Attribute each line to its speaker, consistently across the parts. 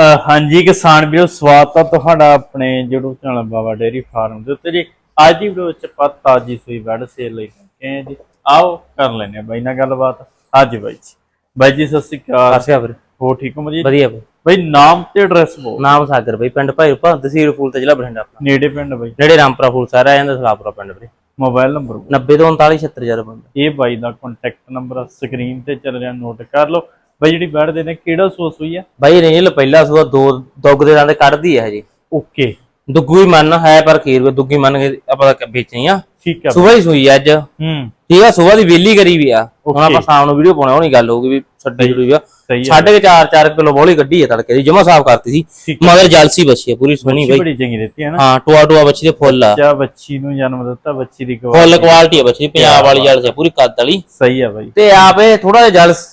Speaker 1: ਹਾਂਜੀ ਕਿਸਾਨ ਵੀਰੋ ਸਵਾਗਤ ਹੈ ਤੁਹਾਡਾ ਆਪਣੇ YouTube channel Baba dairy farm ਦੇ ਉੱਤੇ ਜੀ। ਅੱਜ ਦੀ ਵੀਡੀਓ ਵਿੱਚ ਆਪਾਂ ਤਾਜੀ ਸੂਈ ਵੜ ਸੇਲ ਲਈ ਪਹੁੰਚੇ ਹਾਂ ਜੀ। ਆਓ ਕਰ ਲੈਨੇ ਆ ਬਾਈ ਨਾਲ ਗੱਲਬਾਤ। ਅੱਜ ਬਾਈ ਜੀ। ਬਾਈ ਜੀ ਸਤਿ ਸ਼੍ਰੀ ਅਕਾਲ।
Speaker 2: ਆਸਿਆ ਵੀਰ।
Speaker 1: ਹੋ ਠੀਕ ਹੋ ਜੀ
Speaker 2: ਵਧੀਆ ਬਈ
Speaker 1: ਬਾਈ ਨਾਮ ਤੇ ਐਡਰੈਸ ਬੋ
Speaker 2: ਨਾਮ ਸਾਗਰ ਬਈ ਪਿੰਡ ਭਾਈਪਾ ਤਹਿਸੀਲ ਫੂਲ ਤੇ ਜ਼ਿਲ੍ਹਾ ਬਠਿੰਡਾ ਆਪਣਾ।
Speaker 1: ਨੇੜੇ ਪਿੰਡ ਬਾਈ।
Speaker 2: ਨੇੜੇ ਰਾਮਪੁਰਾ ਫੂਲ ਸਾਰਾ ਆ ਜਾਂਦਾ ਸਲਾਪੁਰਾ ਪਿੰਡ ਵੀਰੇ।
Speaker 1: ਮੋਬਾਈਲ ਨੰਬਰ
Speaker 2: 90 ਤੋਂ 39 76000 ਬੰਦਾ
Speaker 1: ਇਹ ਬਾਈ ਦਾ ਕੰਟੈਕਟ ਨੰਬਰ ਸਕਰੀਨ ਤੇ ਚੱਲ ਰਿਹਾ ਨੋਟ ਕਰ ਲਓ। ਬਾਈ ਜਿਹੜੀ ਦੇ ਨੇ ਕਿਹੜਾ ਸੋਸ ਹੋਈ ਆ?
Speaker 2: ਬਾਈ ਰੇਂਜਲ ਪਹਿਲਾ ਸੂਆ ਦੋ ਦੁੱਗ ਦੇ ਦੰਦ ਕੱਢਦੀ ਹੈ ਹਜੇ
Speaker 1: ਓਕੇ।
Speaker 2: ਦੁੱਗੂ ਹੀ ਮੰਨ ਹੈ ਪਰ ਖੀਰ ਵੀ ਦੁੱਗੀ ਮੰਨ ਕੇ ਆਪਾਂ ਵੇਚਣੀ ਆ।
Speaker 1: ਠੀਕ ਆ।
Speaker 2: ਸੂਆ ਹੀ ਸੂਈ ਆ ਅੱਜ।
Speaker 1: ਹੂੰ।
Speaker 2: ਠੀਕ ਆ ਸੂਆ ਦੀ ਵੇਲੀ ਕਰੀ ਵੀ ਆ। ਹੁਣ. ਆਪਾਂ ਸ਼ਾਮ ਨੂੰ ਵੀਡੀਓ ਪਾਉਣਾ ਉਹ ਨਹੀਂ ਗੱਲ ਹੋਊਗੀ ਵੀ ਛੱਡੀ ਜੁੜੀ ਆ।
Speaker 1: ਆ।
Speaker 2: ਸਾਢੇ 4 4 ਕਿਲੋ ਬੋਲੀ ਗੱਡੀ ਹੈ ਤੜਕੇ ਦੀ ਜਮਾ ਸਾਫ਼ ਕਰਤੀ ਸੀ। ਮਗਰ ਜਲਸੀ ਬੱਚੀ ਹੈ ਪੂਰੀ ਸੋਹਣੀ ਬਈ।
Speaker 1: ਬੜੀ ਚੰਗੀ ਦਿੱਤੀ ਹੈ ਨਾ।
Speaker 2: ਹਾਂ ਟੋਆ ਟੋਆ ਬੱਚੀ ਦੇ ਫੁੱਲ ਆ।
Speaker 1: ਬੱਚਾ ਬੱਚੀ ਨੂੰ ਜਨਮ ਦਿੱਤਾ ਬੱਚੀ ਦੀ
Speaker 2: ਫੁੱਲ
Speaker 1: quality
Speaker 2: ਕੁਆਲਿਟੀ ਹੈ ਬੱਚੀ ਪੰਜਾਬ ਵਾਲੀ ਜਲਸੀ ਆ, ਪੂਰੀ ਕੱਦ ਵਾਲੀ।
Speaker 1: ਸਹੀ ਆ ਬਾਈ।
Speaker 2: ਤੇ ਆਪੇ ਥੋੜਾ ਜਿਹਾ ਜਲਸ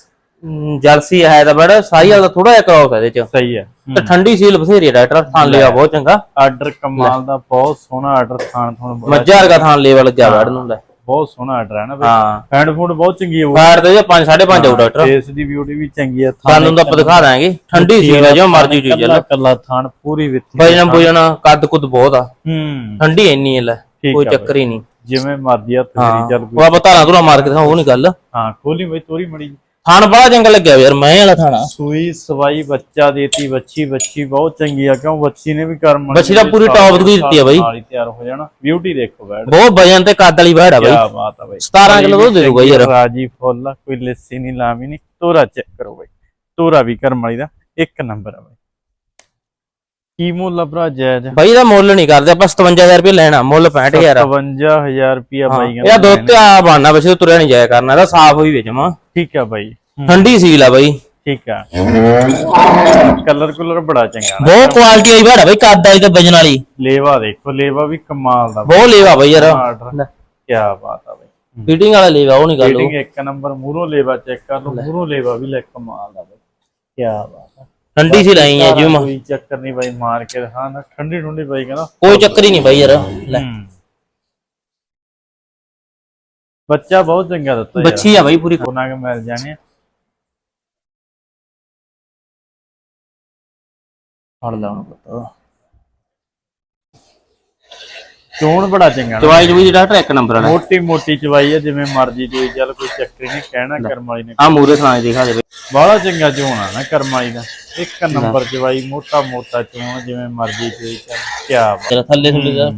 Speaker 2: ਜਲਸੀ ਹੈ ਤਾਂ ਬੜਾ ਸਾਈ ਵਾਲਾ ਥੋੜਾ ਜਿਹਾ ਕਰਾਉ ਇਹਦੇ ਚ।
Speaker 1: ਸਹੀ ਆ
Speaker 2: ਤੇ ਠੰਡੀ ਸੀਲ ਬਥੇਰੀ ਹੈ ਡਾਕਟਰ ਥਾਨ ਲਿਆ ਬਹੁਤ ਚੰਗਾ।
Speaker 1: ਆਰਡਰ ਕਮਾਲ ਦਾ ਬਹੁਤ ਸੋਹਣਾ ਆਰਡਰ ਖਾਣ ਤੁਹਾਨੂੰ
Speaker 2: ਮੱਝਾਂ ਵਰਗਾ ਥਾਨ ਲੈ ਲੱਗਿਆ ਵੜ ਨੂੰ ਲੈ
Speaker 1: ਬਹੁਤ ਸੋਹਣਾ ਆਰਡਰ ਹੈ ਨਾ
Speaker 2: ਹਾਂ।
Speaker 1: ਫੂਡ ਬਹੁਤ ਚੰਗੀ ਹੈ।
Speaker 2: ਫਾਇਰ ਤੇ 5 5.5 ਆਉ ਡਾਕਟਰ।
Speaker 1: ਫੇਸ ਦੀ ਬਿਊਟੀ ਵੀ ਚੰਗੀ ਹੈ
Speaker 2: ਤੁਹਾਨੂੰ ਤਾਂ ਆਪਾਂ ਦਿਖਾ ਦਾਂਗੇ ਠੰਡੀ ਸੀਲ ਹੈ ਜੋ ਮਰਜ਼ੀ ਚੀਜ਼ ਲੈ
Speaker 1: ਕੱਲਾ ਥਾਣ ਪੂਰੀ ਵਿੱਥੀ
Speaker 2: ਵਜਨ ਬੁਜਨ ਕੱਦ ਕੁੱਦ ਬਹੁਤ ਆ।
Speaker 1: ਹੂੰ
Speaker 2: ਠੰਡੀ ਇੰਨੀ ਹੈ ਲੈ ਕੋਈ ਚੱਕਰ ਹੀ ਨਹੀਂ।
Speaker 1: ਜਿਵੇਂ ਮਰਦੀ ਆ
Speaker 2: ਹਾਂ।
Speaker 1: ਤੇਰੀ ਚੱਲ
Speaker 2: ਉਹ ਆਪਾਂ ਧਾਰਾਂ ਧੁਰਾ ਮਾਰ ਕੇ ਦਿਖਾਓ ਉਹ ਨਹੀਂ ਗੱਲ।
Speaker 1: ਹਾਂ ਖੋਲੀ ਬਈ ਤੋਰੀ ਮੜੀ
Speaker 2: ਥਾਨ ਬੜਾ ਚੰਗਾ ਲੱਗਿਆ ਯਾਰ ਮੈਂ ਵਾਲਾ ਥਾਣਾ
Speaker 1: ਸੂਈ ਸਵਾਈ ਬੱਚਾ ਦੇਤੀ ਬੱਚੀ ਬੱਚੀ ਬਹੁਤ ਚੰਗੀ ਆ ਕਿਉਂ ਬੱਚੀ ਨੇ ਵੀ ਕਰਮ
Speaker 2: ਬੱਚੀ ਤਾਂ ਪੂਰੀ top ਦੀ ਦਿੱਤੀ ਆ ਬਾਈ।
Speaker 1: ਨਾਲ ਹੀ ਤਿਆਰ ਹੋ ਜਾਣਾ। ਬਿਊਟੀ ਦੇਖੋ ਬੈਠ
Speaker 2: ਬਹੁਤ ਵਜਨ ਤੇ ਕੱਦ ਵਾਲੀ ਵੜ ਆ ਬਾਈ।
Speaker 1: ਕੀ ਬਾਤ ਆ ਬਾਈ।
Speaker 2: 17 ਕਿਲੋ ਦੁੱਧ ਦੇ ਦੂਗਾ ਯਾਰ।
Speaker 1: ਰਾਜੀ ਫੁੱਲ ਕੋਈ ਲੱਸੀ ਨਹੀਂ ਲਾਵੀ ਨਹੀਂ। ਤੋਰਾ ਚੈੱਕ ਕਰੋ ਬਾਈ। ਤੋਰਾ ਵੀ ਕਰਮ ਵਾਲੀ ਦਾ ਇੱਕ ਨੰਬਰ ਆ ਬਾਈ। ਕੀ ਮੁੱਲ ਆ ਭਰਾ ਜਾਇਜ਼?
Speaker 2: ਬਾਈ ਦਾ ਮੁੱਲ ਨਹੀਂ ਕਰਦੇ ਆਪਾਂ 57000 ਰੁਪਏ ਲੈਣਾ ਮੁੱਲ 65000 ਆ।
Speaker 1: 55000 ਰੁਪਿਆ ਬਾਈ
Speaker 2: ਇਹਦਾ ਦੁੱਧ ਤੇ ਆ ਬਾਨਾ ਵੈਸੇ ਤੁਰਿਆ ਨਹੀਂ ਜਾਇਆ ਕਰਨਾ ਇਹਦਾ ਸਾਫ਼ ਹੋਈ ਵਿੱਚ ਮਾ
Speaker 1: ਠੀਕ ਆ ਬਾਈ।
Speaker 2: ਠੰਡੀ ਸੀਲ ਆ ਬਾਈ।
Speaker 1: ਠੀਕ ਆ। ਕਲਰ ਕੁਲਰ ਬੜਾ ਚੰਗਾ
Speaker 2: ਬਹੁਤ ਕੁਆਲਿਟੀ ਆਈ ਭੜਾ ਬਾਈ ਕੱਦ ਆਈ ਤੇ ਵਜਨ ਵਾਲੀ।
Speaker 1: ਲੇਵਾ ਦੇਖੋ ਲੇਵਾ ਵੀ ਕਮਾਲ ਦਾ
Speaker 2: ਬਹੁਤ ਲੇਵਾ ਬਾਈ ਯਾਰ।
Speaker 1: ਕੀ ਬਾਤ ਆ ਬਾਈ।
Speaker 2: ਫੀਟਿੰਗ ਵਾਲਾ ਲੇਵਾ ਉਹ ਨਹੀਂ ਗੱਲ ਉਹ।
Speaker 1: ਰੇਟਿੰਗ ਇੱਕ ਨੰਬਰ ਮੂਰੋ ਲੇਵਾ ਚੈੱਕ ਕਰ ਲਓ ਮੂਰੋ ਲੇਵਾ ਵੀ ਲੈ ਕਮਾਲ ਦਾ ਬਾਈ। ਕੀ ਬਾਤ ਆ।
Speaker 2: ਠੰਡੀ ਸੀ ਲਾਈ ਆ ਜਿਉ
Speaker 1: ਕੋਈ ਚੱਕਰ ਨਹੀਂ ਬਾਈ ਮਾਰ ਕੇ ਹਾਂ ਨਾ ਠੰਡੀ ਠੰਡੀ ਬਾਈ ਕਹਿੰਦਾ
Speaker 2: ਕੋਈ ਚੱਕਰ ਹੀ ਨਹੀਂ ਬਾਈ ਯਾਰ ਲੈ।
Speaker 1: ਹੂੰ। ਬੱਚਾ ਬਹੁਤ ਚੰਗਾ ਦਿੱਤਾ ਯਾਰ।
Speaker 2: ਬੱਚੀ ਆ ਬਾਈ ਪੂਰੀ।
Speaker 1: ਉਹਨਾਂ ਕੇ ਮਿਲ ਜਾਣੇ।
Speaker 2: ਫੜ ਲਾ ਹੁਣ ਪਤਾ।
Speaker 1: ਚੋਣ ਬੜਾ ਚੰਗਾ ਨਾ।
Speaker 2: ਦਵਾਈ ਜੂਈ ਡਾਕਟਰ ਇੱਕ ਨੰਬਰ ਵਾਲਾ।
Speaker 1: ਮੋਟੀ ਮੋਟੀ ਚਵਾਈ ਆ ਜਿਵੇਂ ਮਰਜ਼ੀ ਚੋਈ ਚੱਲ ਕੋਈ ਚੱਕਰ ਨਹੀਂ ਕਹਿਣਾ ਕਰਮ ਵਾਲੀ ਨੇ।
Speaker 2: ਆ ਮੂਰੇ ਸੁਣਾ ਦਿਖਾ ਦੇ
Speaker 1: ਬਾਹਲਾ ਚੰਗਾ ਚੋਣ ਆ ਨਾ ਕਰਮ ਵਾਲੀ ਦਾ। ਇੱਕ ਨੰਬਰ ਚਵਾਈ ਮੋਟਾ ਮੋਟਾ ਚੋਣ ਜਿਵੇਂ ਮਰਜ਼ੀ ਚੋਈ ਚੱਲ ਕੀ ਬਾਤ।
Speaker 2: ਤੇਰਾ ਥੱਲੇ ਥੱਲੇ ਦਾ।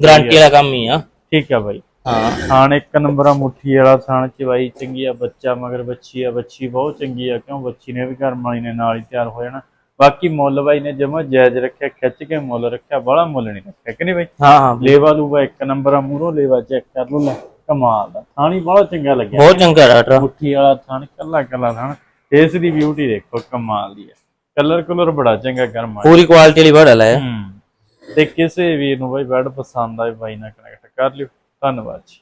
Speaker 2: ਗਾਰੰਟੀ ਵਾਲਾ ਕੰਮ ਹੀ ਆ।
Speaker 1: ਠੀਕ ਆ ਬਾਈ।
Speaker 2: ਹਾਂ।
Speaker 1: ਥਾਣ ਇੱਕ ਨੰਬਰ ਆ ਮੁੱਠੀ ਵਾਲਾ ਥਾਣ ਚਵਾਈ ਚੰਗੀ ਆ ਬੱਚਾ ਮਗਰ ਬੱਚੀ ਆ ਬੱਚੀ ਬਹੁਤ ਚੰਗੀ ਆ ਕਿਉਂ ਬੱਚੀ ਨੇ ਵੀ ਕਰਮ ਵਾਲੀ ਨੇ ਨਾਲ ਹੀ ਤਿਆਰ ਹੋ ਜਾਣਾ। ਬਾਕੀ ਮੁੱਲ ਬਾਈ ਨੇ ਜਮਾ ਜਾਇਜ਼ ਰੱਖਿਆ ਖਿੱਚ ਕੇ ਮੁੱਲ ਰੱਖਿਆ ਬੜਾ ਮੁੱਲ ਨਹੀਂ ਰੱਖਿਆ ਕਿ ਨਹੀਂ ਬਾਈ?
Speaker 2: ਹਾਂ ਹਾਂ।
Speaker 1: ਲੇਵਾ ਲੂਵਾ ਇੱਕ ਨੰਬਰ ਆ ਮੂਰੋਂ ਲੇਵਾ ਚੈੱਕ ਕਰ ਲਓ ਲੈ ਕਮਾਲ ਦਾ ਥਾਣੀ ਬੜਾ ਚੰਗਾ ਲੱਗਿਆ।
Speaker 2: ਬਹੁਤ ਚੰਗਾ ਡਾਕਟਰ
Speaker 1: ਮੁੱਠੀ ਵਾਲਾ ਥਾਣ ਕੱਲਾ ਕੱਲਾ ਥਾਣ ਫੇਸ ਦੀ ਬਿਊਟੀ ਦੇਖੋ ਕਮਾਲ ਦੀ ਆ। ਕਲਰ ਕਲਰ ਬੜਾ ਚੰਗਾ ਕਰਮ ਵਾਲਾ
Speaker 2: ਪੂਰੀ ਕੁਆਲਿਟੀ ਵਾਲੀ ਵੜ ਲੈ।
Speaker 1: ਹੂੰ। ਤੇ ਕਿਸੇ ਵੀਰ ਨੂੰ ਬਾਈ ਬੈਡ ਪਸੰਦ ਆਏ ਬਾਈ ਨਾਲ ਕਨੈਕਟ ਕਰ ਲਿਓ। ਧੰਨਵਾਦ ਜੀ।